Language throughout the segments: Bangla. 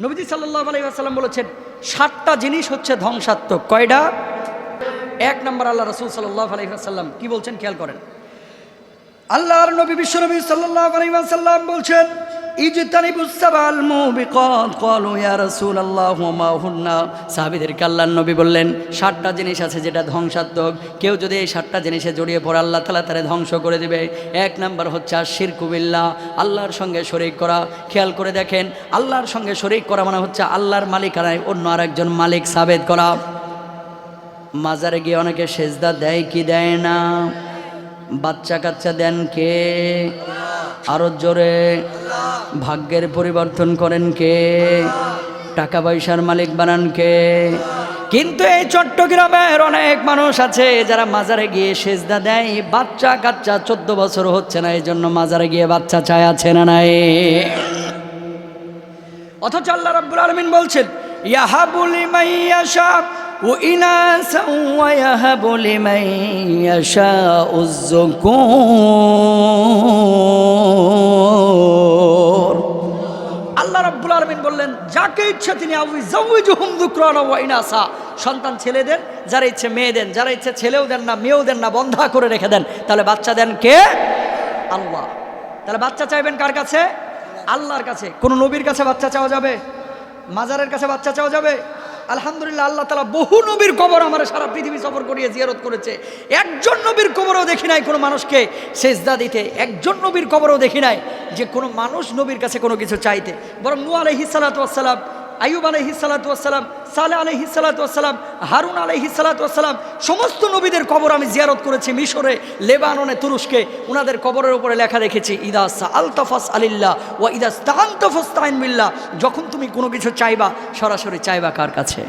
নবীজি সাল্লাহ আলাইসাল্লাম বলেছেন, সাতটা জিনিস হচ্ছে ধ্বংসাত্মক। কয়টা? এক নম্বর আল্লাহ রসুল সাল্লাহ আলাইসাল্লাম কি বলছেন? খেয়াল করেন। আল্লাহর নবী বিশ্বনবী সাল্লাহ আলাইহি ওয়াসাল্লাম বলছেন সাহাবীদেরকে আল্লাহর নবী বললেন, সাতটা জিনিস আছে যেটা ধ্বংসাত্মক। কেউ যদি এই সাতটা জিনিসে জড়িয়ে পড়ে, আল্লাহ তাআলা তারে ধ্বংস করে দিবে। এক নাম্বার হচ্ছে শিরকু বিল্লাহ, আল্লাহর সঙ্গে শরীক করা। খেয়াল করে দেখেন, আল্লাহর সঙ্গে শরীক করা মানে হচ্ছে আল্লাহর মালিকানায় অন্য আরেকজন মালিক সাবেত করা। মাজারে গিয়ে অনেকে সেজদা দেয় কি দেয় না? বাচ্চা কাচ্চা দেন কে? আরও জোরে। ভাগ্যের পরিবর্তন করেন কে? টাকা পয়সার মালিক বানান কে? কিন্তু এই চট্টগ্রামের অনেক মানুষ আছে যারা মাজারে গিয়ে সেজদা দেয়। বাচ্চা কাচ্চা চোদ্দ বছর হচ্ছে না এই জন্য মাজারে গিয়ে বাচ্চা চায়, আছে না নাই? অথচ আল্লাহ রাব্বুল আলামিন বলছেন ইয়াহাবুল মাইয়াশা ও ইনাসা ওয়া ইয়াহাবুল মাইয়াশা উযকুর আল্লাহ রাব্বুল আলামিন বললেন, যাকে ইচ্ছা তিনি ইনাসা। সন্তান ছেলে দেন যারা ইচ্ছে মেয়ে দেন যারা ইচ্ছে ছেলেও দেন না, মেয়েও দেন না, বন্ধা করে রেখে দেন, তাহলে বাচ্চা দেন কে? আল্লাহ। তাহলে বাচ্চা চাইবেন কার কাছে? আল্লাহর কাছে। কোন নবীর কাছে বাচ্চা চাওয়া যাবে? মাজারের কাছে বাচ্চা চাওয়া যাবে? আলহামদুলিল্লাহ, আল্লাহ তালা বহু নবীর কবর আমার সারা পৃথিবী সফর করিয়ে জিয়ারত করেছে। একজন নবীর কবরও দেখি নাই কোনো মানুষকে সেজদা দিতে। একজন নবীর কবরও দেখি নাই যে কোনো মানুষ নবীর কাছে কোনো কিছু চাইতে। বরং নু আলহি সালাতাম আয়ুব আলহি সালাতাম সালে আলহি সালাতাম হারুন আলহি সালাতাম সমস্ত নবীদের কবর আমি জিয়ারত করেছি মিশরে, লেবাননে, তুরস্কে। ওনাদের কবরের উপরে লেখা রেখেছি ইদাস আলতাফাস আলিল্লাহ ও ইদাস তাহান্তফাস তাইনবিল্লাহ যখন তুমি কোনো কিছু চাইবা, সরাসরি চাইবা কার কাছে?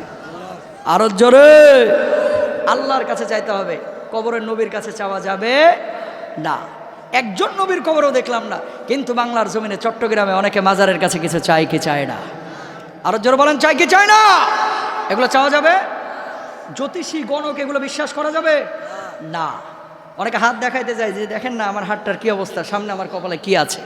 আরও জোরে। আল্লাহর কাছে চাইতে হবে। কবরের নবীর কাছে চাওয়া যাবে না। একজন নবীর কবরও দেখলাম না। কিন্তু বাংলার জমিনে চট্টগ্রামে অনেকে মাজারের কাছে কিছু চাই কি চায় না। আরও জোরে বলেন, চাই কি চায় না? এগুলো চাওয়া যাবে? জ্যোতিষী, গণক, এগুলো বিশ্বাস করা যাবে? না। অনেকে হাত দেখাইতে যায় যে, দেখেন না, আমার হাতটার কি অবস্থা? সামনে আমার কপালে কি আছে?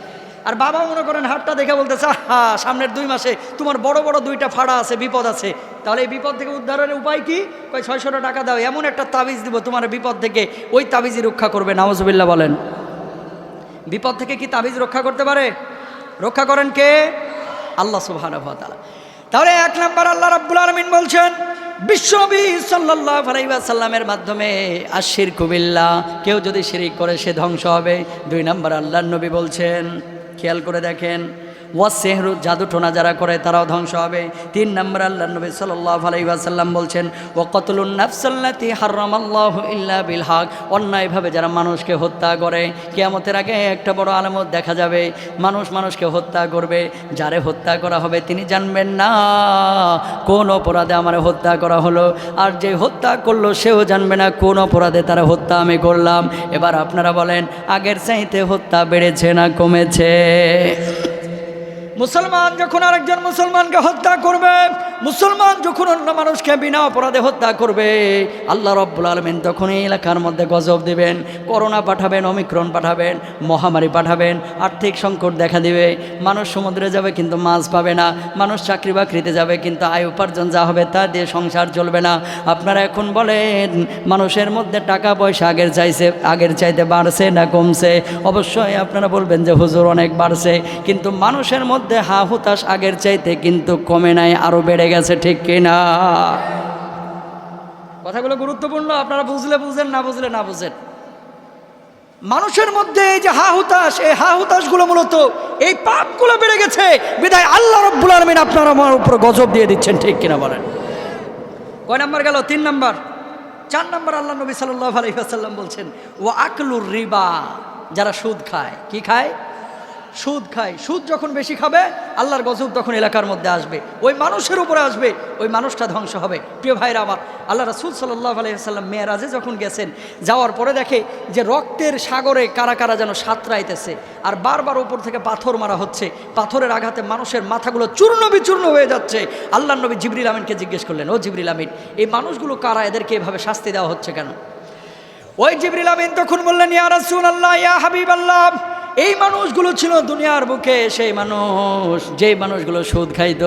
আর বাবা মনে করেন হাতটা দেখে বলতেছে হা সামনের দুই মাসে তোমার বড় বড় দুইটা ফাড়া আছে, বিপদ আছে। তাহলে এই বিপদ থেকে উদ্ধারের উপায় কি? কয় ছয়শো টাকা দাও, এমন একটা তাবিজ দিব, তোমার বিপদ থেকে ওই তাবিজই রক্ষা করবে। নাওজবিল্লা বলেন। বিপদ থেকে কি তাবিজ রক্ষা করতে পারে? রক্ষা করেন কে? আল্লাহ তাআলা। তাহলে এক নাম্বার আল্লাহ রাব্বুল আলামিন বলছেন, বিশ্বনবী সাল্লাল্লাহু আলাইহি ওয়াসাল্লামের মাধ্যমে আশির কুবিল্লা কেউ যদি শিরিক করে সে ধ্বংস হবে। দুই নম্বর আল্লাহ নবী বলছেন, খেয়াল করে দেখেন ওয়া সেহরু জাদু টোনা যারা করে, তারাও ধ্বংস হবে। তিন নম্বর আল্লাহ নবী সাল্লাল্লাহু আলাইহি ওয়াসাল্লাম বলছেন ও কতলুন নাফসাল্লাতি হারামাল্লাহু ইল্লা বিল হক। অন্যায়ভাবে যারা মানুষকে হত্যা করে, কিয়ামতের আগে একটা বড় আলামত দেখা যাবে। মানুষ মানুষকে হত্যা করবে। যারে হত্যা করা হবে, তিনি জানবেন, না, কোন অপরাধে আমার হত্যা করা হলো? আর যে হত্যা করল, সেও জানবে না কোন অপরাধে তারা হত্যা আমি করলাম। এবার আপনারা বলেন, আগের চাইতে হত্যা বেড়েছে না কমেছে? মুসলমান যখন আরেকজন মুসলমানকে হত্যা করবে, মুসলমান যখন অন্য মানুষকে বিনা অপরাধে হত্যা করবে, আল্লাহ রব্বুল আলমিন তখন এই এলাকার মধ্যে গজব দিবেন, করোনা পাঠাবেন অমিক্রণ পাঠাবেন, মহামারী পাঠাবেন, আর্থিক সংকট দেখা দিবে, মানুষ সমুদ্রে যাবে কিন্তু মাছ পাবে না, মানুষ চাকরি বাকরিতে যাবে কিন্তু আয় উপার্জন যা হবে তা দিয়ে সংসার চলবে না। আপনারা এখন বলেন, মানুষের মধ্যে টাকা পয়সা আগের চাইছে, আগের চাইতে বাড়ছে না কমছে? অবশ্যই আপনারা বলবেন যে হুজুর অনেক বাড়ছে, কিন্তু মানুষের মধ্যে হা হুতাশ আগের চাইতে কিন্তু কমে নাই আরও বেড়ে গেছে, ঠিক কিনা? কথাগুলো গুরুত্বপূর্ণ, আপনারা বুঝলে বুঝেন, না বুঝলে না বুঝেন। মানুষের মধ্যে এই যে হা হুতাশ, এই হা হুতাশগুলো মূলত এই পাপগুলো বেড়ে গেছে। বিদায় আল্লাহ রব্বুল আলমিন আপনার আমার উপর গজব দিয়ে দিচ্ছেন, ঠিক কিনা বলেন? কয় নাম্বার গেল? তিন নাম্বার। চার নাম্বার আল্লাহ নবী সাল্লাহ আলহিহাসাল্লাম বলছেন ও আকলুর রিবা যারা সুদ খায়, কি খায়? সুদ খায়। সুদ যখন বেশি খাবে, আল্লাহর গজব তখন এলাকার মধ্যে আসবে। ওই মানুষের উপরে আসবে, ওই মানুষটা ধ্বংস হবে। প্রিয় ভাইরা আমার, আল্লাহ রসুল সাল্লাহ আলহিহাল্লাম মেয়েরাজে যখন গেছেন, যাওয়ার পরে দেখে যে রক্তের সাগরে কারা কারা যেন সাঁতরাইতেছে। আর বারবার উপর থেকে পাথর মারা হচ্ছে। পাথরের আঘাতে মানুষের মাথাগুলো চূর্ণ বিচূর্ণ হয়ে যাচ্ছে। আল্লাহ নবী জিবরিল আমিনকে জিজ্ঞেস করলেন, ও জিবরিল আমিন, এই মানুষগুলো কারা? এদেরকে এভাবে শাস্তি দেওয়া হচ্ছে কেন? ওই জিবরিল আমিন তখন বললেন, ইয়া আল্লাহ ইয়া হাবিব আল্লাহ এই মানুষগুলো ছিল দুনিয়ার বুকে, সেই মানুষ, যেই মানুষগুলো সুদ খাইত,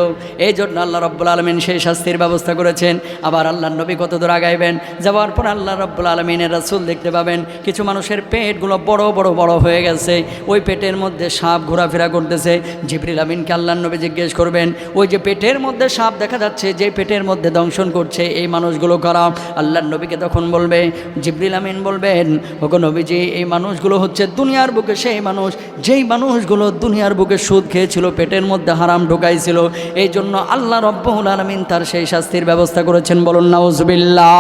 এই জন্য আল্লাহ রব্বুল আলমিন সেই শাস্তির ব্যবস্থা করেছেন। আবার আল্লাহ নবী কত দূর আগাইবেন? যাওয়ার পর আল্লাহ রব্বুল আলমিনের রাসুল দেখতে পাবেন, কিছু মানুষের পেটগুলো বড় বড় বড় হয়ে গেছে। ওই পেটের মধ্যে সাপ ঘোরাফেরা করতেছে। জিবরিল আমিনকে আল্লাহ নবী জিজ্ঞেস করবেন, ওই যে পেটের মধ্যে সাপ দেখা যাচ্ছে, যে পেটের মধ্যে দংশন করছে, এই মানুষগুলো করা? আল্লাহ নবীকে তখন বলবে, জিবরিল আমিন বলবেন, ওগো নবীজি, এই মানুষগুলো হচ্ছে দুনিয়ার বুকে, সেই মানুষ যেই মানুষগুলো দুনিয়ার বুকে সুদ খেয়েছিল, পেটের মধ্যে হারাম ঢুকাইছিল এই জন্য আল্লাহ রব্বুল আলমিন তার সেই শাস্তির ব্যবস্থা করেছেন, বলুন নাউজবিল্লাহ।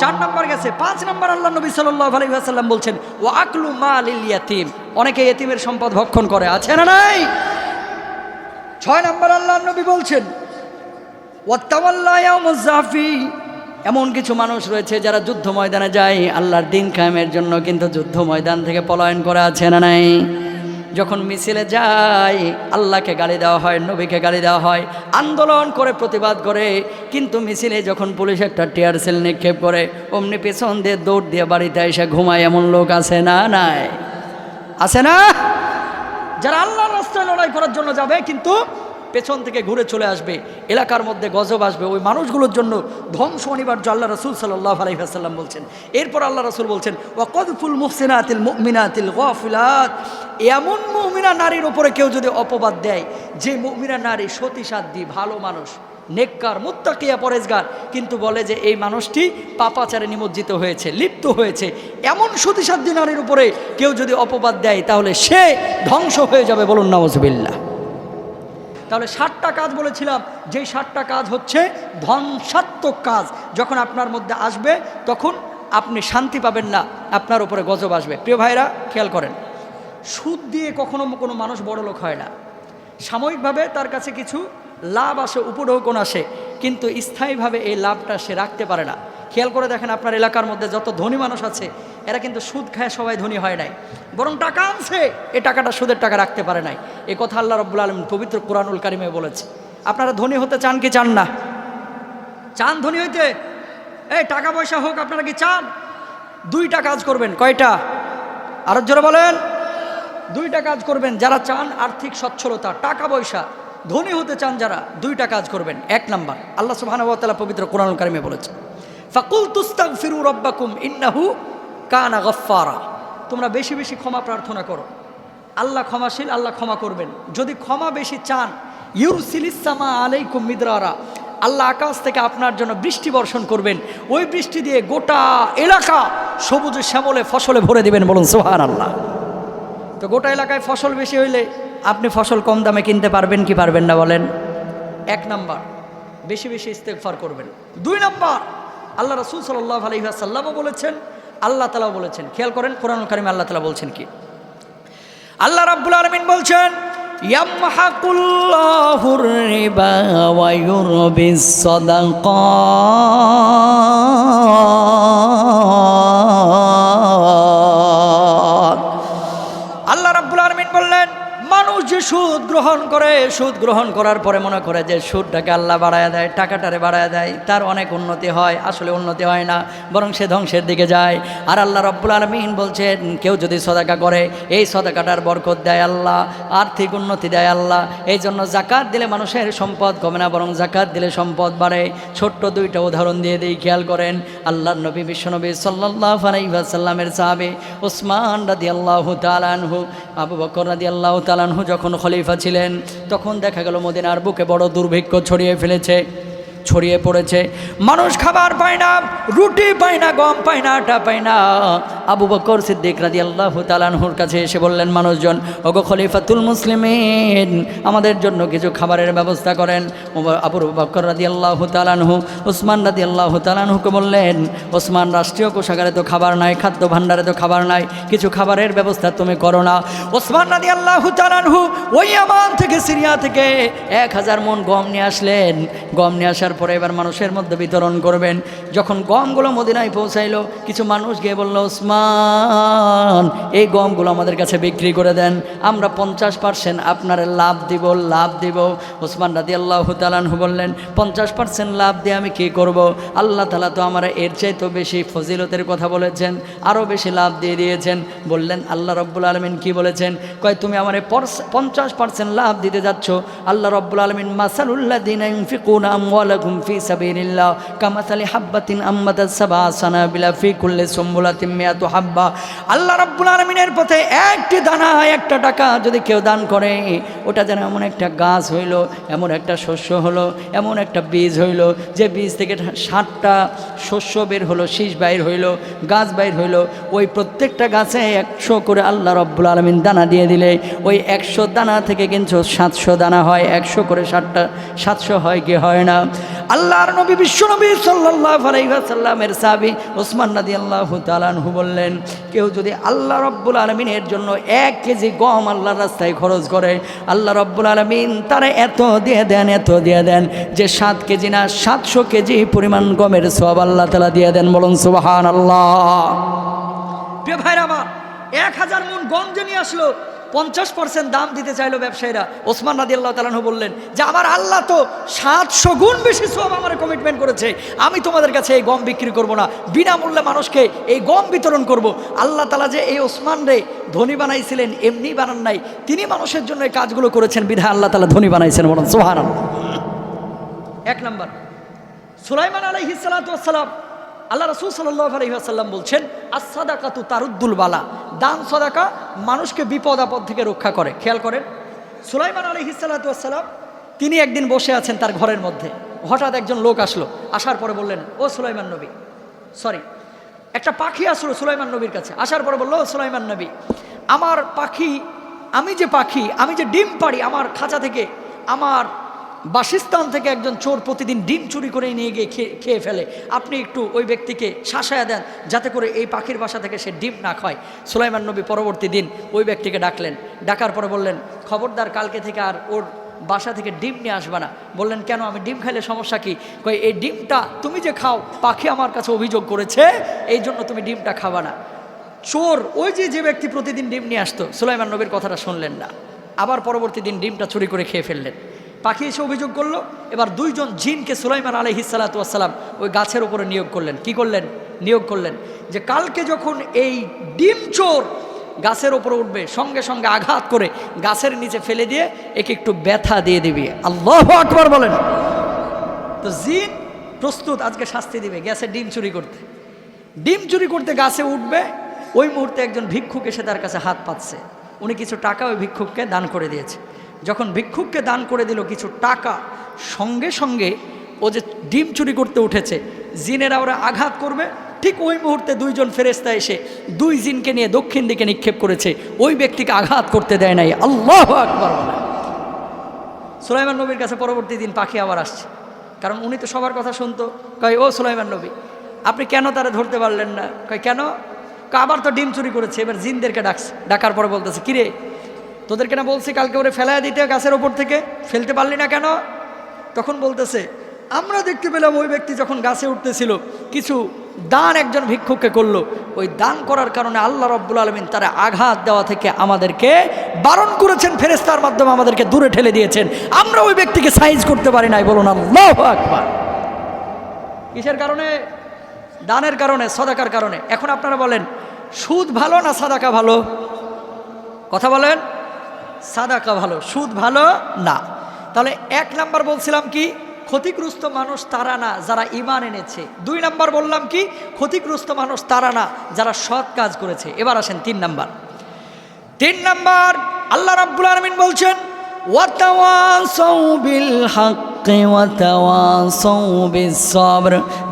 চার নম্বর গেছে, পাঁচ নম্বর আল্লাহ নবী সাল্লাহ আলী বলছেন ও আকলু মাল ইয়াতিম। অনেকে এতিমের সম্পদ ভক্ষণ করে, আছে না নাই? ছয় নম্বর আল্লাহ নবী বলছেন ওয়াত্তাওয়াল্লাহি এমন কিছু মানুষ রয়েছে যারা যুদ্ধ ময়দানে যায়, আল্লাহর দিন কায়েমের জন্য কিন্তু যুদ্ধ ময়দান থেকে পলায়ন করা আছে না নাই? যখন মিছিলে যায়, আল্লাহকে গালি দেওয়া হয়, নবীকে গালি দেওয়া হয়, আন্দোলন করে প্রতিবাদ করে, কিন্তু মিছিলে যখন পুলিশ একটা টিয়ার সেল নিক্ষেপ করে, অমনি পেছন দিয়ে দৌড় দিয়ে বাড়িতে এসে ঘুমায় এমন লোক আছে না নাই? আছে না? যারা আল্লাহর রাস্তায় লড়াই করার জন্য যাবে, কিন্তু পেছন থেকে ঘুরে চলে আসবে, এলাকার মধ্যে গজব আসবে। ওই মানুষগুলোর জন্য ধ্বংস অনিবার্য আল্লাহ রসুল সাল্লাহ আলহিহাসাল্লাম বলছেন। এরপর আল্লাহ রসুল বলছেন, ওয়াকদফুল মুহসিনাতিল মুমিনাতিল গফিলাত। এমন মুমিনা নারীর ওপরে কেউ যদি অপবাদ দেয়, যে মুমিনা নারী সতী ভালো মানুষ, নেককার, মুত্তাকিয়া, পরেজগার, কিন্তু বলে যে এই মানুষটি পাপাচারে নিমজ্জিত হয়েছে, লিপ্ত হয়েছে, এমন সতীসাধ্যী নারীর উপরে কেউ যদি অপবাদ দেয়, তাহলে সে ধ্বংস হয়ে যাবে বলুন নওয়াজবিল্লা তাহলে ষাটটা কাজ বলেছিলাম, যেই ষাটটা কাজ হচ্ছে ধ্বংসাত্মক কাজ। যখন আপনার মধ্যে আসবে, তখন আপনি শান্তি পাবেন না, আপনার উপরে গজব আসবে। প্রিয় ভাইরা খেয়াল করেন। সুদ দিয়ে কখনো কোনো মানুষ বড় লোক হয় না। সাময়িকভাবে তার কাছে কিছু লাভ আসে, উপঢৌকন আসে, কিন্তু স্থায়ীভাবে এই লাভটা সে রাখতে পারে না। খেয়াল করে দেখেন আপনার এলাকার মধ্যে যত ধনী মানুষ আছে এরা কিন্তু সুদ খায়, সবাই ধনী হয় নাই। বরং টাকা আনছে এই টাকাটা সুদের টাকা রাখতে পারে নাই। এ কথা আল্লাহ রব্বুল আলম পবিত্র কোরআনুল কারিমে বলেছে। আপনারা ধনী হতে চান কি চান না? চান ধনী হইতে? এই টাকা পয়সা হোক, আপনারা কি চান? দুইটা কাজ করবেন। কয়টা? আরও জোরে বলেন। দুইটা কাজ করবেন। যারা চান আর্থিক সচ্ছলতা, টাকা পয়সা, ধনী হতে চান যারা, দুইটা কাজ করবেন। এক নাম্বার, আল্লাহ সুবহানাহু পবিত্র কোরআন কারিমে বলেছে ফাকুল তুস্তাক ফিরু রব্বাকুম ইন্নাহু কানা গফারা তোমরা বেশি বেশি ক্ষমা প্রার্থনা করো। আল্লাহ ক্ষমাশীল, আল্লাহ ক্ষমা করবেন। যদি ক্ষমা বেশি চান ইউরসিলিসামা আলাইকুম মিদরারা। আল্লাহ আকাশ থেকে আপনার জন্য বৃষ্টি বর্ষণ করবেন। ওই বৃষ্টি দিয়ে গোটা এলাকা সবুজ শ্যামলে ফসলে ভরে দিবেন বলুন সোহান আল্লাহ তো গোটা এলাকায় ফসল বেশি হইলে আপনি ফসল কম দামে কিনতে পারবেন কি পারবেন না বলেন? এক নাম্বার, বেশি বেশি ইস্তেকফার করবেন। দুই নাম্বার, আল্লাহ রসুল সাল্লাহ আলহিহাসাল্লামও বলেছেন আল্লাহ তালাও বলেছেন। খেয়াল করেন কোরআন কারিমে আল্লাহ তালা বলছেন কি? আল্লাহ রাব্বুল আলমিন বলছেন, ইয়ামহাকুল্লাহুর রিবা ওয়া ইউরবিস সাদাকাত সুদ গ্রহণ করে, সুদ গ্রহণ করার পরে মনে করে যে সুদটাকে আল্লাহ বাড়ায় দেয়, টাকাটারে বাড়ায় দেয়। তার অনেক উন্নতি হয়, আসলে উন্নতি হয় না, বরং সে ধ্বংসের দিকে যায়। আর আল্লাহ রব্বুল আলমিন বলছেন, কেউ যদি সদাকা করে, এই সদাকাটার বরকত দেয় আল্লাহ, আর্থিক উন্নতি দেয় আল্লাহ। এই জন্য জাকাত দিলে মানুষের সম্পদ কমে না, বরং জাকাত দিলে সম্পদ বাড়ে। ছোট্ট দুইটা উদাহরণ দিয়ে দিই খেয়াল করেন আল্লাহ নবী, বিশ্বনবী সাল্লাহ আলাইসাল্লামের সাহাবে ওসমান রাদি আল্লাহ তালানহু আবু বকর রাদি আল্লাহ তালানহু যখন খলিফা ছিলেন তখন দেখা গেল মদিনার বুকে বড় দুর্ভিক্ষ ছড়িয়ে ফেলেছে। ছড়িয়ে পড়েছে। মানুষ খাবার পায় না, রুটি পায় না, গম পায় না, আটা পায় না। আবু বকর সিদ্দিক রাজি আল্লাহ তালানহুর কাছে এসে বললেন, মানুষজন, ওগো খলিফাতুল মুসলিমিন, আমাদের জন্য কিছু খাবারের ব্যবস্থা করেন। আবু বকর রাজি আল্লাহ তালানহু ওসমান রাজি আল্লাহ তালানহুকে বললেন, ওসমান, রাষ্ট্রীয় কোষাগারে তো খাবার নাই, খাদ্য ভাণ্ডারে তো খাবার নাই, কিছু খাবারের ব্যবস্থা তুমি করো না। ওসমান রাজি আল্লাহ তালানহু ওই আমান থেকে, সিরিয়া থেকে এক হাজার মন গম নিয়ে আসলেন। গম নিয়ে আসার পরে এবার মানুষের মধ্যে বিতরণ করবেন। যখন গমগুলো মদিনায় পৌঁছাইলো, কিছু মানুষ গিয়ে বলল, ওসমান, এই গমগুলো আমাদের কাছে বিক্রি করে দেন। আমরা পঞ্চাশ পার্সেন্ট আপনার লাভ দিব লাভ দিব। ওসমান রাদি আল্লাহ তালানহু বললেন, পঞ্চাশ পার্সেন্ট লাভ দিয়ে আমি কি করব? আল্লাহ তালা তো আমার এর চাইতে বেশি ফজিলতের কথা বলেছেন আরও বেশি লাভ দিয়ে দিয়েছেন। বললেন, আল্লাহ রব্বুল আলমিন কি বলেছেন? কয়, তুমি আমার পঞ্চাশ পার্সেন্ট লাভ দিতে যাচ্ছ। আল্লাহ রব্বুল আলমিন মাসালুল্লাহ দিন আমওয়ালাকুম ফি সাবিলিল্লাহ কামাসালি হাব্বাতিন আম্মাদাত সাবা সানাবিলা ফি কুল্লি সুম্বুলাতিন মিয়াতু হাব্বা। আল্লাহ রব্বুল আলমিনের পথে একটি দানা, একটা টাকা যদি কেউ দান করে, ওটা যেন এমন একটা গাছ হইল, এমন একটা শস্য হলো, এমন একটা বীজ হইল, যে বীজ থেকে ষাটটা শস্য বের হলো, শীষ বাইর হইল, গাছ বাইর হইল, ওই প্রত্যেকটা গাছে একশো করে আল্লাহ রব্বুল আলমিন দানা দিয়ে দিলে, ওই একশো দানা থেকে কিন্তু সাতশো দানা হয়, একশো করে ষাটটা সাতশো হয় কি হয় না? আল্লাহর নবী, বিশ্বনবী সাল্লাহ আলাইসাল্লামের সাবি ওসমান নদী আল্লাহ তালানহু বললেন, কেউ যদি আল্লাহ রব্বুল আলমিনের জন্য এক কেজি গম আল্লাহর রাস্তায় খরচ করে, আল্লাহ রব্বুল আলমিন তারা এত দিয়ে দেন, এত দিয়ে দেন যে সাত কেজি না, সাতশো কেজি পরিমাণ গমের সব আল্লাহ তালা দিয়ে দেন। বলুন সুবাহান আল্লাহ ভাইরা এক হাজার মন গম যে নিয়ে আসলো পঞ্চাশ পার্সেন্ট দাম দিতে চাইলো ব্যবসায়ীরা। ওসমান নাদি আল্লাহ তালানহু বললেন, যে আমার আল্লাহ তো সাতশো গুণ বেশি সব আমার কমিটমেন্ট করেছে। আমি তোমাদের কাছে এই গম বিক্রি করব না। বিনামূল্যে মানুষকে এই গম বিতরণ করব। আল্লাহ তালা যে এই ওসমান রে ধনী বানাইছিলেন, এমনি বানান নাই। তিনি মানুষের জন্য এই কাজগুলো করেছেন। বিধায় আল্লাহ তালা ধনী বানাইছেন বলেন সোহান এক নম্বর। সুলাইমান আলহিসাল্লাম আল্লাহ রসুল সাল্লাহ আলহিহাসাল্লাম বলছেন আসাদাকা তু তারুদ্দুল বালা দান সদাকা মানুষকে বিপদ আপদ থেকে রক্ষা করে। খেয়াল করেন, সুলাইমান আলহিসাল্লাম তিনি একদিন বসে আছেন তার ঘরের মধ্যে। হঠাৎ একজন লোক আসলো, আসার পরে বললেন, ও সুলাইমান নবী, সরি, একটা পাখি আসলো সুলাইমান নবীর কাছে। আসার পরে বলল, ও সুলাইমান নবী, আমার পাখি, আমি যে পাখি, আমি যে ডিম পাড়ি, আমার খাঁচা থেকে আমার বাসস্থান থেকে একজন চোর প্রতিদিন ডিম চুরি করে নিয়ে গিয়ে খেয়ে ফেলে। আপনি একটু ওই ব্যক্তিকে শাসায়া দেন, যাতে করে এই পাখির বাসা থেকে সে ডিম না খায়। সুলাইমান নবী পরবর্তী দিন ওই ব্যক্তিকে ডাকলেন। ডাকার পরে বললেন, খবরদার, কালকে থেকে আর ওর বাসা থেকে ডিম নিয়ে আসবে না। বললেন, কেন, আমি ডিম খাইলে সমস্যা কি? কই এই ডিমটা তুমি যে খাও, পাখি আমার কাছে অভিযোগ করেছে, এই জন্য তুমি ডিমটা খাবা না। চোর, ওই যে যে ব্যক্তি প্রতিদিন ডিম নিয়ে আসতো, সুলাইমান নবীর কথাটা শুনলেন না। আবার পরবর্তী দিন ডিমটা চুরি করে খেয়ে ফেললেন। পাখি এসে অভিযোগ করল, এবার দুইজন জিনকে সুলাইমান আলহিসাল্লাতুয়াসাল্লাম ওই গাছের উপরে নিয়োগ করলেন। কি করলেন? নিয়োগ করলেন। যে কালকে যখন এই ডিম চোর গাছের ওপরে উঠবে, সঙ্গে সঙ্গে আঘাত করে গাছের নিচে ফেলে দিয়ে একে একটু ব্যথা দিয়ে দিবি। আল্লাহ আকবর বলেন। তো জিন প্রস্তুত, আজকে শাস্তি দিবে গ্যাসের ডিম চুরি করতে। ডিম চুরি করতে গাছে উঠবে, ওই মুহূর্তে একজন ভিক্ষুক এসে তার কাছে হাত পাচ্ছে উনি কিছু টাকা ওই ভিক্ষুককে দান করে দিয়েছে। যখন ভিক্ষুককে দান করে দিল কিছু টাকা, সঙ্গে সঙ্গে ও যে ডিম চুরি করতে উঠেছে, জিনেরা ওরা আঘাত করবে। ঠিক ওই মুহূর্তে দুইজন ফেরেস্তা এসে দুই জিনকে নিয়ে দক্ষিণ দিকে নিক্ষেপ করেছে। ওই ব্যক্তিকে আঘাত করতে দেয় নাই। আল্লাহ আকবর সুলাইমান নবীর কাছে পরবর্তী দিন পাখি আবার আসছে। কারণ উনি তো সবার কথা শুনতো। কয়, ও সুলাইমান নবী, আপনি কেন তারা ধরতে পারলেন না? কয়, কেন? আবার তো ডিম চুরি করেছে, এবার জিনদেরকে ডাকছে। ডাকার পরে বলতেছে, কিরে তোদেরকে না বলছি কালকে ওরে ফেলায় দিতে গাছের ওপর থেকে? ফেলতে পারলি না কেন? তখন বলতেছে, আমরা দেখতে পেলাম ওই ব্যক্তি যখন গাছে উঠতেছিল, কিছু দান একজন ভিক্ষুককে করল। ওই দান করার কারণে আল্লাহ রব্বুল আলমিন তারা আঘাত দেওয়া থেকে আমাদেরকে বারণ করেছেন ফেরেস্তার মাধ্যমে আমাদেরকে দূরে ঠেলে দিয়েছেন। আমরা ওই ব্যক্তিকে সাইজ করতে পারি নাই, বলুন আল্লাহ আকবার। কিসের কারণে? দানের কারণে, সদাকার কারণে। এখন আপনারা বলেন, সুদ ভালো না সাদাকা ভালো? কথা বলেন। সাদাকা ভালো, সুদ ভালো না। তাহলে এক নাম্বার বলছিলাম কি, ক্ষতিগ্রস্ত মানুষ তারা না, যারা ইমান এনেছে। দুই নাম্বার বললাম কি, ক্ষতিগ্রস্ত মানুষ তারা না, যারা সৎ কাজ করেছে। এবার আসেন তিন নাম্বার। তিন নাম্বার, আল্লাহ রাব্বুল আলমিন বলছেন, ওয়াতাওয়াসাউ বিল সবর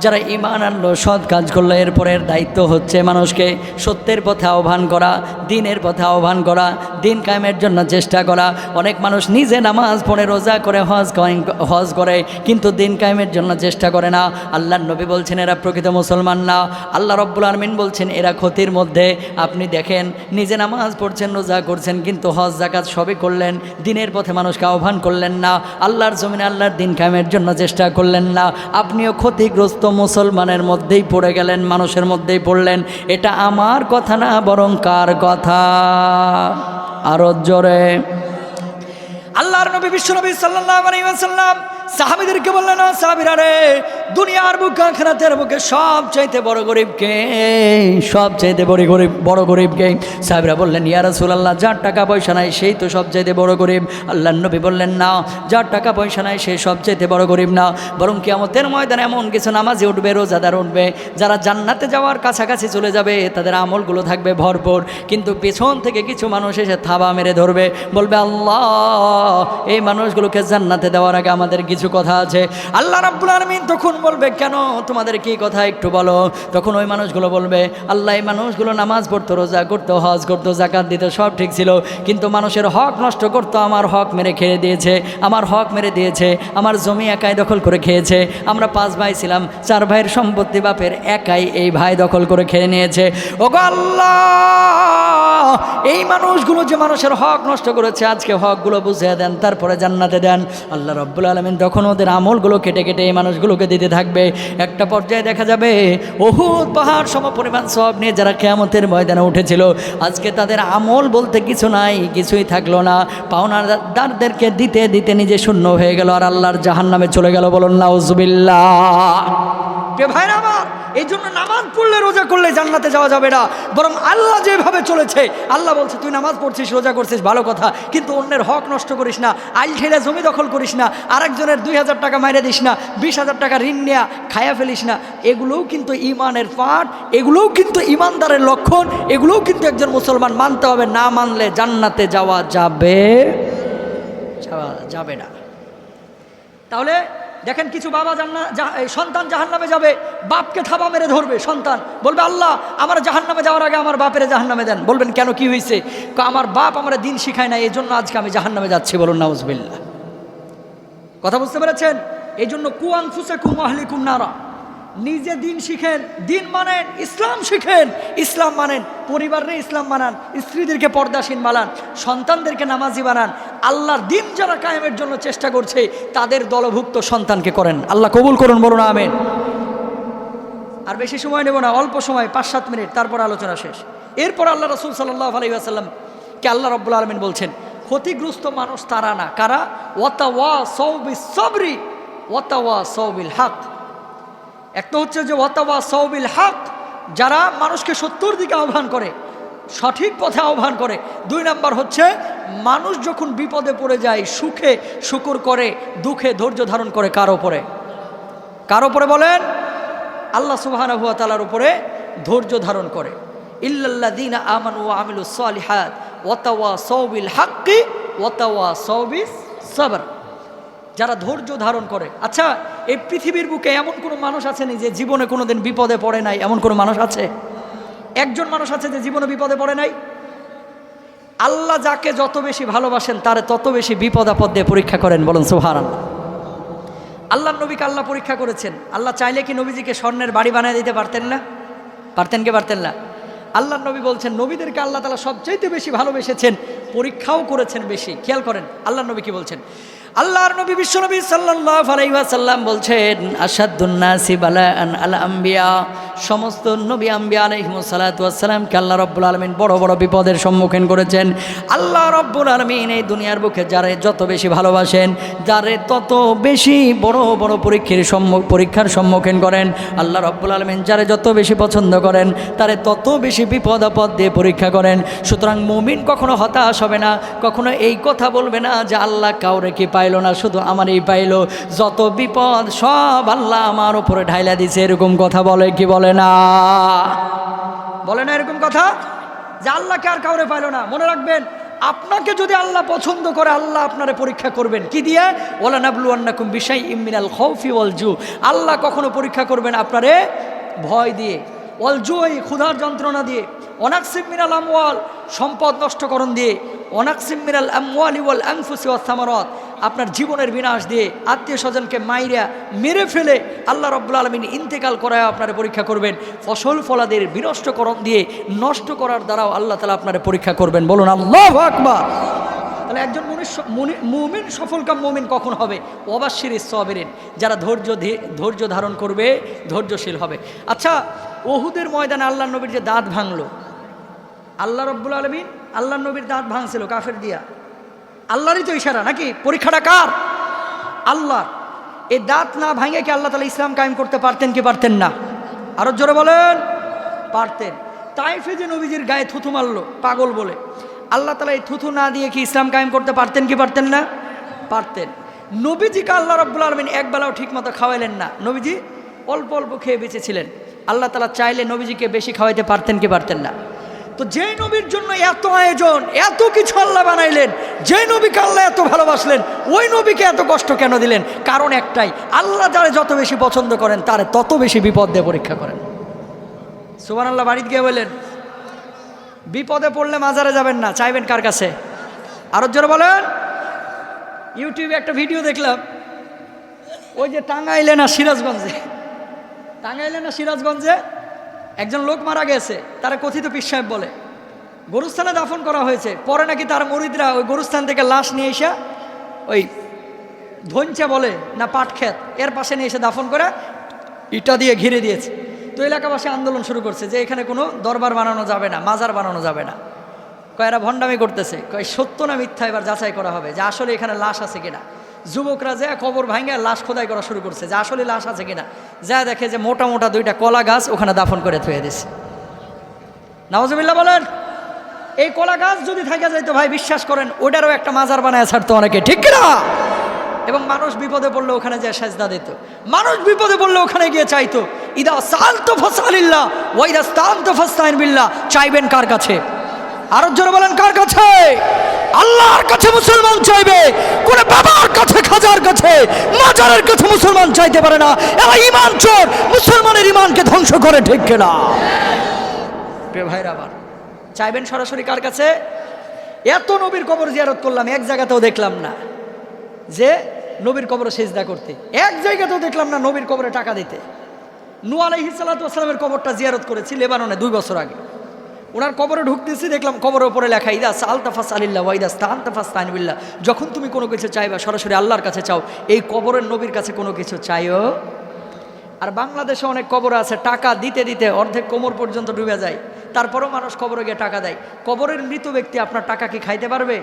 যারা ইমান আনলো, সৎ কাজ করল এরপরের দায়িত্ব হচ্ছে মানুষকে সত্যের পথে আহ্বান করা, দিনের পথে আহ্বান করা, দিন কায়েমের জন্য চেষ্টা করা। অনেক মানুষ নিজে নামাজ পড়ে, রোজা করে, হজ হজ করে, কিন্তু দিন কায়েমের জন্য চেষ্টা করে না। আল্লাহর নবী বলছেন, এরা প্রকৃত মুসলমান না। আল্লাহ রব্বুল আলমিন বলছেন, এরা ক্ষতির মধ্যে। আপনি দেখেন, নিজে নামাজ পড়ছেন, রোজা করছেন, কিন্তু হজ জাকাত সবই করলেন, দিনের পথে মানুষকে আহ্বান করলেন না। আল্লাহর জমিনে আল্লাহর দিন খামের জন্য চেষ্টা করলেন না। আপনিও ক্ষতিগ্রস্ত মুসলমানের মধ্যেই পড়ে গেলেন, মানুষের মধ্যেই পড়লেন। এটা আমার কথা না, বরং কার কথা? আরও জোরে। আল্লাহর নবী, বিশ্বনবী সাল্লাল্লাহু আলাইহি ওয়াসাল্লাম সাহাবীদেরকে বললেন, "ও সাহাবীরা রে দুনিয়ার বুক আখিরাতের বুকে সব চাইতে বড় গরিবকে সব চাইতে বড় গরিব, বড় গরিবকে সাহাবীরা বললেন, ইয়া রাসূলুল্লাহ, যার টাকা পয়সা নাই সেই তো সব চাইতে বড় গরিব। আল্লাহর নবী বললেন, না, যার টাকা পয়সা নাই সে সব চাইতে বড় গরিব না। বরং কি কিয়ামতের ময়দানে এমন কিছু নামাজে উঠবে, রোজাদার উঠবে, যারা জান্নাতে যাওয়ার কাছাকাছি চলে যাবে, তাদের আমলগুলো থাকবে ভরপুর। কিন্তু পেছন থেকে কিছু মানুষ এসে থাবা মেরে ধরবে। বলবে, আল্লাহ, এই মানুষগুলোকে জান্নাতে দেওয়ার আগে আমাদের কিছু কথা আছে। আল্লাহ রাব্বুল আলামিন তখন বলবে, কেন তোমাদের কি কথা একটু বলো? তখন ওই মানুষগুলো বলবে, আল্লাহ, এই মানুষগুলো নামাজ পড়তো, রোজা করতো, হজ করতো জাকাত দিত, সব ঠিক ছিল। কিন্তু মানুষের হক নষ্ট করতো, আমার হক মেরে খেয়ে দিয়েছে, আমার হক মেরে দিয়েছে, আমার জমি একাই দখল করে খেয়েছে। আমরা পাঁচ ভাই ছিলাম, চার ভাইয়ের সম্পত্তি বাপের একাই এই ভাই দখল করে খেয়ে নিয়েছে। ওগো আল্লাহ, এই মানুষগুলো যে মানুষের হক নষ্ট করেছে, আজকে হকগুলো বুঝিয়ে দেন, তারপরে জান্নাতে দেন। আল্লাহ রব্বুল আলমিন তখন ওদের আমলগুলো কেটে কেটে এই মানুষগুলোকে দিতে থাকবে। একটা পর্যায়ে দেখা যাবে বহুত পাহাড় সম পরিমাণ সব নিয়ে যারা কেয়ামতের ময়দানে উঠেছিল, আজকে তাদের আমল বলতে কিছু নাই, কিছুই থাকল না। পাওনাদারদেরকে দিতে দিতে নিজে শূন্য হয়ে গেল, আর আল্লাহর জাহান নামে চলে গেল বলুন, নাউজুবিল্লাহ। কে ভাইরা আমার? এই জন্য নামাজ পড়লে রোজা করলে জান্নাতে যাওয়া যাবে না। বরং আল্লাহ যেভাবে চলেছে, আল্লাহ বলছে, তুই নামাজ পড়ছিস, রোজা করছিস, ভালো কথা। কিন্তু অন্যের হক নষ্ট করিস না, আইল ঠেলে জমি দখল করিস না, আরেকজনের দুই হাজার টাকা মাইরে দিস না, বিশ হাজার টাকা ঋণ নেয়া, খায়া ফেলিস না। এগুলোও কিন্তু ইমানের পাঠ, এগুলোও কিন্তু ইমানদারের লক্ষণ, এগুলোও কিন্তু একজন মুসলমান মানতে হবে। না মানলে জান্নাতে যাওয়া যাবে যাওয়া যাবে না। তাহলে দেখেন কিছু বাবা জান্না সন্তান জাহান নামে যাবে, বাপকে থাবা মেরে ধরবে, সন্তান। বলবে, আল্লাহ, আমার জাহান নামে যাওয়ার আগে আমার বাপের জাহান নামে দেন। বলবেন, কেন, কি হয়েছে আমার বাপ আমার দিন শিখায় না এই জন্য আজকে আমি জাহান নামে যাচ্ছি। বলুন নাউজবিল্লা কথা বুঝতে পেরেছেন? এই জন্য কুয়াং ফুসে কুম নারা। নিজে দিন শিখেন, দিন মানেন, ইসলাম শিখেন। ইসলাম মানেন পরিবারে ইসলাম মানান, স্ত্রীদেরকে পর্দাসীন বানান, সন্তানদেরকে নামাজি বানান। আল্লাহর দিন যারা কায়েমের জন্য চেষ্টা করছে, তাদের দলভুক্ত সন্তানকে করেন। আল্লাহ কবুল করুন, বলুন আমেন। আর বেশি সময় নেব না, অল্প সময় পাঁচ সাত মিনিট, তারপর আলোচনা শেষ। এরপর আল্লাহ রসুল সাল্লাহ আলাইসাল্লাম কে আল্লাহ রব্বুল আলমিন বলছেন, ক্ষতিগ্রস্ত মানুষ তারা না, কারা? ওয়াতা ওয়া সৌবি সবরি ওয়াতা ওয়া সৌবিল হক একটা হচ্ছে যে ওয়াতাওয়া সৌবিল হক, যারা মানুষকে সত্যর দিকে আহ্বান করে, সঠিক পথে আহ্বান করে। দুই নাম্বার হচ্ছে, মানুষ যখন বিপদে পড়ে যায়, সুখে শুকুর করে, দুঃখে ধৈর্য ধারণ করে কার ওপরে কার ওপরে বলেন? আল্লাহ সুবাহানা হুয়া তালার উপরে ধৈর্য ধারণ করে। ইল্লাল্লাদিন আমান ও আমিলু সালিহাত ওয়াতাওয়া সৌবিল হাক্কি ওয়াতাওয়া সৌবিস সবর। যারা ধৈর্য ধারণ করে। আচ্ছা এই পৃথিবীর বুকে এমন কোনো মানুষ আছে নি যে জীবনে কোনোদিন বিপদে পড়ে নাই? এমন কোনো মানুষ আছে? একজন মানুষ আছে যে জীবনে বিপদে পড়ে নাই? আল্লাহ যাকে যত বেশি ভালোবাসেন, তারে তত বেশি বিপদ আপদ দিয়ে পরীক্ষা করেন, বলুন সুহার আল্লাহ আল্লাহ নবীকে আল্লাহ পরীক্ষা করেছেন। আল্লাহ চাইলে কি নবীজিকে স্বর্ণের বাড়ি বানিয়ে দিতে পারতেন না? পারতেন কি পারতেন না? আল্লাহ নবী বলছেন, নবীদেরকে আল্লাহ তালা সবচাইতে বেশি ভালোবেসেছেন, পরীক্ষাও করেছেন বেশি। খেয়াল করেন আল্লাহ নবী কি বলছেন? আল্লাহর নবী বিশ্বনবী সাল্লাল্লাহু আলাইহি ওয়াসাল্লাম বলছেন আসাদুন্নাসি বালাআন আল আম্বিয়া। সমস্ত নবী আম্বিয়া আলাইহিমুস সালাতু ওয়াসসালামকে আল্লাহ রাব্বুল আলামিন বড় বড় বিপদের সম্মুখীন করেছেন। আল্লাহ রাব্বুল আলমিন এই দুনিয়ার বুকে যারে যত বেশি ভালোবাসেন, যারে তত বেশি বড় বড় পরীক্ষার সম্মুখ পরীক্ষার সম্মুখীন করেন, আল্লাহ রাব্বুল আলমিন যারে যত বেশি পছন্দ করেন, তারে তত বেশি বিপদ আপদ দিয়ে পরীক্ষা করেন। সুতরাং মুমিন কখনো হতাশ হবে না, কখনো এই কথা বলবে না যে আল্লাহ কাউরে কি পাইলো না, শুধু আমারই পাইলো। যত বিপদ, সব আল্লাহ আমার উপরে ঢাইলা দিছে, এরকম কথা বলে কি বলে না? বলে না এরকম কথা? যে আল্লাহকে আর কাউরে পাইলো না। মনে রাখবেন, আপনাকে যদি আল্লাহ পছন্দ করে, আল্লাহ আপনারে পরীক্ষা করবেন। কি দিয়ে? ওলা নাবলু আন্নাকুম বিশাই ইমিনাল খৌফি ওয়াল আল্লাহ কখনো পরীক্ষা করবেন আপনারে ভয় দিয়ে। ওয়াল জু, এই ক্ষুধার যন্ত্রণা দিয়ে। অনাকসিম মিনাল আমওয়াল, সম্পদ নষ্টকরণ দিয়ে। অনাকসিম মিনাল আমওয়ালি ওয়াল আনফুসি ওয়াস সামারত। আপনার জীবনের বিনাশ দিয়ে আত্মীয় স্বজনকে মাইরা মেরে ফেলে আল্লাহ রব্বুল আলমিন ইন্তেকাল করায় আপনারা পরীক্ষা করবেন। ফসল ফলাদের বিনষ্টকরণ দিয়ে নষ্ট করার দ্বারাও আল্লাহ তালা আপনারা পরীক্ষা করবেন। বলুন, আল্লাহ আকবার! তাহলে একজন মনুষ্য- মুনি- মুমিন সফলকাম মুমিন কখন হবে? অবাশির সবেরিন। যারা ধৈর্য ধৈর্য ধারণ করবে, ধৈর্যশীল হবে। আচ্ছা ওহুদের ময়দানে আল্লাহ নবীর যে দাঁত ভাঙলো। আল্লাহ রব্বুল আলমিন আল্লাহ নবীর দাঁত ভাঙছিল, কাফের দিয়া। আল্লাহরই তো ইশারা, নাকি? পরীক্ষাটা কার? আল্লাহ এই দাঁত না ভাঙে কি আল্লাহ তালা ইসলাম কায়েম করতে পারতেন কি পারতেন না? আরও জোরে বলেন। পারতেন। তাইফে যে নবীজির গায়ে থুথু মারলো, পাগল বলে। আল্লাহ তালা এই থুথু না দিয়ে কি ইসলাম কায়েম করতে পারতেন কি পারতেন না? পারতেন। নবীজিকে আল্লাহ রব্বুল আলমিন একবেলাও ঠিক মতো খাওয়াইলেন না। নবীজি অল্প অল্প খেয়ে বেঁচেছিলেন। আল্লাহ তালা চাইলে নবীজিকে বেশি খাওয়াইতে পারতেন কি পারতেন না। তো যে নবীর জন্য এত আয়োজন, এত কিছু আল্লাহ বানাইলেন, যে নবীকে আল্লাহ এত ভালোবাসলেন, ওই নবীকে এত কষ্ট কেন দিলেন? কারণ একটাই, আল্লাহ যারা যত বেশি পছন্দ করেন, তার তত বেশি বিপদ দিয়ে পরীক্ষা করেন। সুবান আল্লাহ বাড়িতে গিয়ে বললেন, বিপদে পড়লে মাজারে যাবেন না, চাইবেন কার কাছে? আরও জোরে বলেন। ইউটিউবে একটা ভিডিও দেখলাম, ওই যে টাঙ্গাইলে না সিরাজগঞ্জে? টাঙ্গাইলে না সিরাজগঞ্জে? একজন লোক মারা গেছে, তারা কথিত পীর সাহেব বলে, গরুস্থানে দাফন করা হয়েছে, পরে নাকি তার মরিদরা ওই গরুস্থান থেকে লাশ নিয়ে এসে ওই ধনচা বলে, না পাটক্ষেত এর পাশে নিয়ে এসে দাফন করে ইটা দিয়ে ঘিরে দিয়েছে। তো এলাকাবাসী আন্দোলন শুরু করছে যে এখানে কোনো দরবার বানানো যাবে না, মাজার বানানো যাবে না। কয়েরা ভণ্ডামি করতেছে, কয় সত্য না মিথ্যা এবার যাচাই করা হবে যে আসলে এখানে লাশ আছে কিনা। যুবকরা যে কবর ভাঙে লাশ খোদাই করা শুরু করছে, যে আসলে লাশ আছে কিনা। যা দেখে যে মোটা মোটা দুইটা কলা গাছ ওখানে দাফন করে থুয়ে দিছে। নওয়াজবিল্লা বলেন, এই কলা গাছ যদি থাকে যাইতো ভাই, বিশ্বাস করেন ওটারও একটা মাজার বানায় ছাড়তো অনেকে, ঠিক কিনা? এবং মানুষ বিপদে পড়লে ওখানে যে সাজদা দিত। মানুষ বিপদে পড়লে ওখানে গিয়ে চাইতো, ইদা সাল তো ফসালিল্লাহ ওয়াইদা স্তান তো ফস্তাইন বিল্লাহ। চাইবেন কার কাছে? আরও জোরে বলেন, কার কাছে? আল্লাহর কাছে মুসলমান চাইবে, কোন বাবার কাছে, খাজার কাছে, মাজারের কাছে মুসলমান চাইতে পারে না। এরা ইমান চোর, মুসলমানের ইমানকে ধ্বংস করে, ঠিক কিনা? ভাইরা আবার চাইবেন সরাসরি কার কাছে? এত নবীর কবর জিয়ারত করলাম, এক জায়গাতেও দেখলাম না। যে নবীর কবরে সেজদা করতে। এক জায়গাতেও দেখলাম না নবীর কবরে টাকা দিতে। নু আলাইহি সালাতামের কবরটা জিয়ারত করেছি লেবাননে দুই বছর আগে। ওনার কবরে ঢুকতেছি, দেখলাম কবরের উপরে লেখা, ইদা আলতাফাস আলিল্লা ওয়াইদা স্তান্তাফাস তাইনবিল্লা যখন তুমি কোনো কিছু চাইবা, সরাসরি আল্লাহর কাছে চাও, এই কবরের নবীর কাছে কোনো কিছু চাইও? আর বাংলাদেশে অনেক কবর আছে, টাকা দিতে দিতে অর্ধেক কোমর পর্যন্ত ডুবে যায়, তারপরেও মানুষ কবরে গিয়ে টাকা দেয়। কবরের মৃত ব্যক্তি আপনার টাকা কি খাইতে পারবে?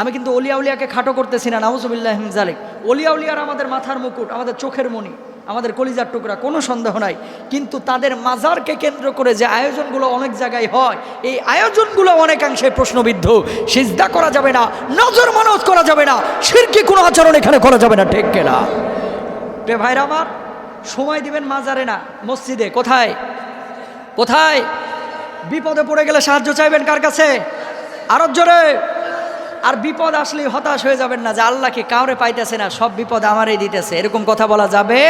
আমি কিন্তু অলিয়া উলিয়াকে খাটো করতেছি না, নাউজুবিল্লাহ জালেক অলিয়া উলিয়ার আমাদের মাথার মুকুট, আমাদের চোখের মণি। আমাদের কলিজার টুকরা, কোনো সন্দেহ নাই। কিন্তু তাদের মাজারকে কেন্দ্র করে যে আয়োজনগুলো অনেক জায়গায় হয়, এই আয়োজনগুলো অনেকাংশে প্রশ্নবিদ্ধ। সিজদা করা যাবে না, নজর মানত করা যাবে না, সিরকি কোনো আচরণ এখানে করা যাবে না, ঠিক কেনা রে ভাইরা আমার, সময় দিবেন মাজারে না, মসজিদে, কোথায়? কোথায়? বিপদে পড়ে গেলে সাহায্য চাইবেন কার কাছে? আরও জোরে। আর বিপদ আসলে হতাশ হয়ে যাবেন না, যে আল্লাহকে কাউরে পাইতেছে না, সব বিপদ আমারই দিতেছে, এরকম কথা বলা যাবে?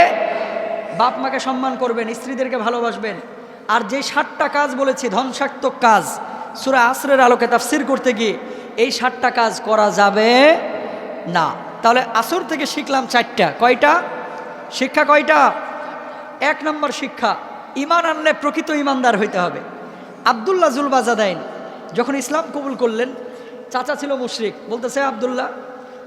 বাপ মাকে সম্মান করবেন, স্ত্রীদেরকে ভালোবাসবেন। আর যে ষাটটা কাজ বলেছি, ধ্বংসাত্মক কাজ, সুরা আসরের আলোকে তাফসির করতে গিয়ে, এই ষাটটা কাজ করা যাবে না। তাহলে আসর থেকে শিখলাম চারটা। কয়টা? শিক্ষা কয়টা? এক নম্বর শিক্ষা ইমান আনলে প্রকৃত ইমানদার হইতে হবে। আবদুল্লাহ জুলবাজাদাইন, যখন ইসলাম কবুল করলেন, চাচা ছিল মুশরিক, বলতেছে আবদুল্লাহ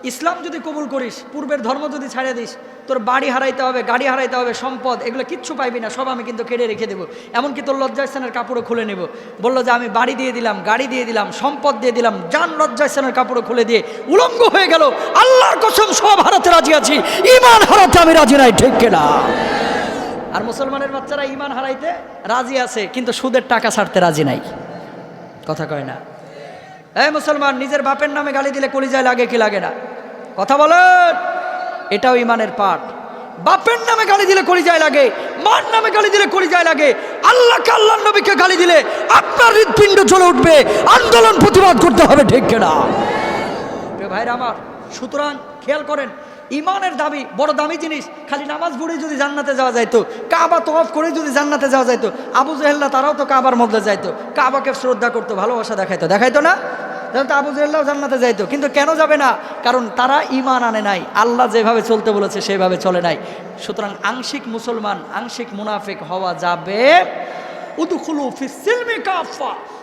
ইসলাম যদি কবুল করিস, পূর্বের ধর্ম যদি ছাড়িয়ে দিস, তোর বাড়ি হারাইতে হবে, গাড়ি হারাইতে হবে, সম্পদ, এগুলো কিচ্ছু পাইবি না, সব আমি কিন্তু কেড়ে রেখে দেবো। এমনকি তোর লজ্জাস্থানের কাপড়ও খুলে নেব। বলল যে, আমি বাড়ি দিয়ে দিলাম, গাড়ি দিয়ে দিলাম, সম্পদ দিয়ে দিলাম, যান লজ্জাস্থানের কাপড়ও খুলে দিয়ে উলঙ্গ হয়ে গেল। আল্লাহর কসম, সব হারাতে রাজি আছি। ইমান হারাতে আমি রাজি নাই, ঠিক কেনা? আর মুসলমানের বাচ্চারা ইমান হারাইতে রাজি আছে, কিন্তু সুদের টাকা ছাড়তে রাজি নাই। কথা কয় না। এই মুসলমান, নিজের বাপের নামে গালি দিলে কলিজায় লাগে কি লাগে না? কথা বলেন এটাও ইমানের পাঠ। বাপের নামে গালি দিলে কলিজায় লাগে, মার নামে গালি দিলে কলিজায় লাগে। আল্লাহকে আল্লাহ নবীকে গালি দিলে আপনার হৃৎপিণ্ড চলে উঠবে। আন্দোলন প্রতিবাদ করতে হবে, ঠিক কেনা? ভাইরা আমার, সুতরাং খেয়াল করেন, ইমানের দাবি বড় দামি জিনিস। খালি নামাজ পড়ে যদি জান্নাতে যাওয়া যাইতো, কাবা তফ করে যদি জান্নাতে যাওয়া যাইতো, আবু জেহেল্লা তারাও তো কাবার মধ্যে যাইতো। কাবাকে শ্রদ্ধা করতো, ভালোবাসা দেখাইতো। দেখাইতো না? তাহলে তো আবু জেহেল্লাও জান্নাতে যাইতো। কিন্তু কেন যাবে না? কারণ তারা ইমান আনে নাই। আল্লাহ যেভাবে চলতে বলেছে, সেভাবে চলে নাই। সুতরাং আংশিক মুসলমান, আংশিক মুনাফিক হওয়া যাবে।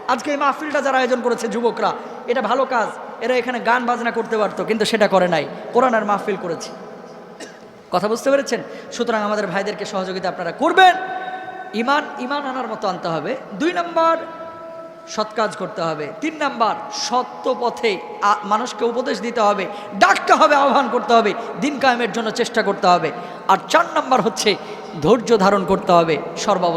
আজকে এই মাহফিলটা যারা আয়োজন করেছে যুবকরা, এটা ভালো কাজ। এরা এখানে গান বাজনা করতে পারতো, কিন্তু সেটা করে নাই। কোরআনের মাহফিল করেছে। কথা বুঝতে পেরেছেন? সুতরাং আমাদের ভাইদেরকে সহযোগিতা আপনারা করবেন। ইমান ইমান আনার মতো আনতে হবে। দুই নম্বর সৎ কাজ করতে হবে। তিন নাম্বার, সত্য পথে মানুষকে উপদেশ দিতে হবে। ডাকতে হবে, আহ্বান করতে হবে। দিন কায়েমের জন্য চেষ্টা করতে হবে। আর চার নাম্বার হচ্ছে ধৈর্য ধারণ করতে হবে সর্বাবস্থা